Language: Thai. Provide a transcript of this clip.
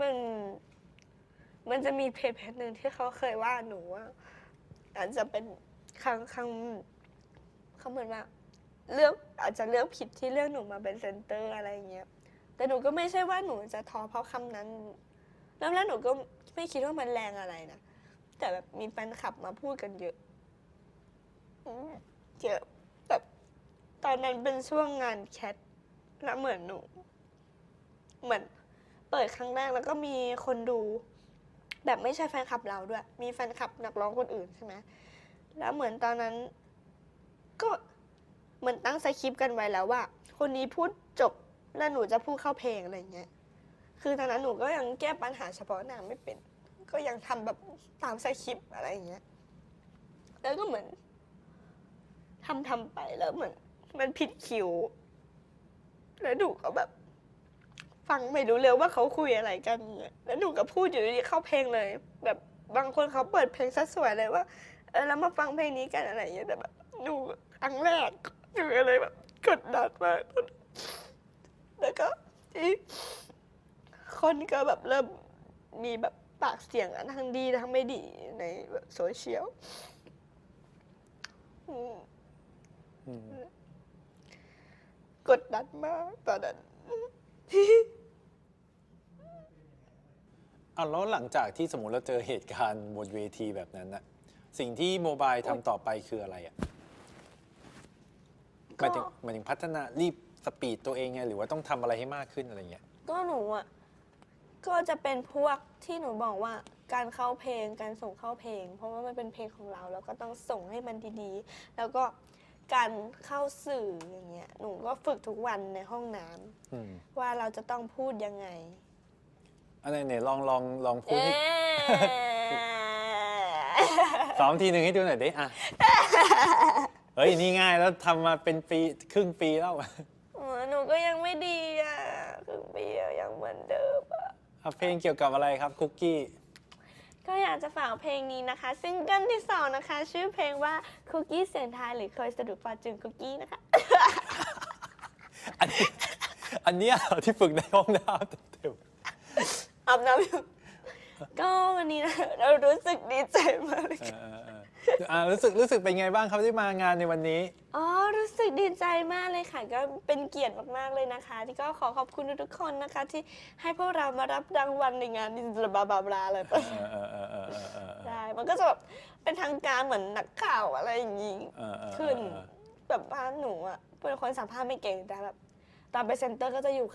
มัน มันจะมีเพจเพจหนึ่งที่เขาเคยว่าหนูว่าอาจจะเป็นครั้งครั้งเขาเหมือนว่าเลือกอาจจะเลือกผิดที่เลือกหนูมาเป็นเซนเตอร์อะไรอย่างเงี้ย แต่หนูก็ไม่ใช่ว่าหนูจะท้อเพราะคำนั้น แล้วแล้วหนูก็ไม่คิดว่ามันแรงอะไรนะ แต่แบบมีแฟนคลับมาพูดกันเยอะเยอะแบบตอนนั้นเป็นช่วงงานแคทแล้วเหมือนหนู เหมือน เปิดครั้งแรกแล้วก็มีคนดู แบบไม่ใช่แฟนคลับเราด้วย มีแฟนคลับนักร้องคนอื่นใช่ไหมแล้วเหมือนตอนนั้น ก็เหมือนตั้งสคริปต์กันไว้แล้วว่า คนนี้พูดจบแล้วหนูจะพูดเข้าเพลงอะไรอย่างเงี้ย คือตอนนั้นหนูก็ยังแก้ปัญหาเฉพาะหน้าไม่เป็น ก็ยังทำแบบตามสคริปต์อะไรอย่างเงี้ย แล้วก็เหมือนทำทำไปแล้วเหมือน มันผิดคิว แล้วหนูก็แบบ ฟังไม่รู้เร็วว่าเขาคุยอะไรกันเนี่ยแล้วหนูก็พูดอยู่ดีๆเข้าเพลงเลย แบบบางคนเขาเปิดเพลงซะสวยเลยว่าเออแล้วมาฟังเพลงนี้กันอะไรอย่างเงี้ยแต่แบบหนูครั้งแรกหนูก็เลยแบบกดดันมากแล้วก็อีกคนก็แบบเริ่มมีแบบปากเสียงอันทั้งดีทั้งไม่ดีในแบบโซเชียลอืมอืมกดดันมากตอนนั้น อะแล้วหลังจากที่สมมติเราเจอเหตุการณ์บนเวทีแบบนั้นนะสิ่งที่โมบายทำต่อไปคืออะไรอะหก็ มายถึงหมายถึงพัฒนารีบสปีดตัวเองไงหรือว่าต้องทำอะไรให้มากขึ้นอะไรเงี้ยก็หนูอะ ก็จะเป็นพวกที่หนูบอกว่าการเข้าเพลงการส่งเข้าเพลง เพราะว่ามันเป็นเพลงของเราแล้วก็ต้องส่งให้มันดีๆ แล้วก็การเข้าสื่ออย่างเงี้ยหนูก็ฝึกทุกวันในห้องน้ำอืมว่าเราจะต้องพูดยังไง อันไหนๆลองลองลองพูดเอ๊ให้ะซ้อมทีหนึ่งให้ดูหน่อยดิอะ เฮ้ยนี่ง่ายแล้วทำมาเป็นปีครึ่งปีแล้วอ๋อหนูก็ยังไม่ดีอะครึ่งปีอะยังเหมือนเดิมอะเอาเพลงเกี่ยวกับอะไรครับคุกกี้ก็อยากจะฝากเพลงนี้นะคะ ซิงเกิลที่สองนะคะ ชื่อเพลงว่าคุกกี้เสียงไทายหรือเคยสะดุดฟอร์จูนคุกกี้นะคะ อันนี้อันเนี้ยเหรอที่ฝึกในห้องน้ำเต็มอา บน้ำอยู่ ก็วันนี้นะเรารู้สึกดีใจมากเลยๆเอค่ะอเออเอออ่ารู้สึกรู้สึกเป็นไงบ้างครับที่มางานในวันนี้ อ๋อ รู้สึกดีใจมากเลยค่ะ ก็เป็นเกียรติมากๆเลยนะคะ ที่ก็ขอขอบคุณทุกๆคนนะคะ ที่ให้พวกเรามารับรางวัลในงานนี้บลาบลาบลาอะไรไปเออเออเออเออเออเออใช่มันก็จะแบบเป็นทางการเหมือนนักข่าวอะไรอย่างนี้ เออเออขึ้น แบบว่าหนูอะเป็นคนสัมภาษณ์ไม่เก่งแต่แบบตอนไปเซ็นเตอร์ก็จะอยู่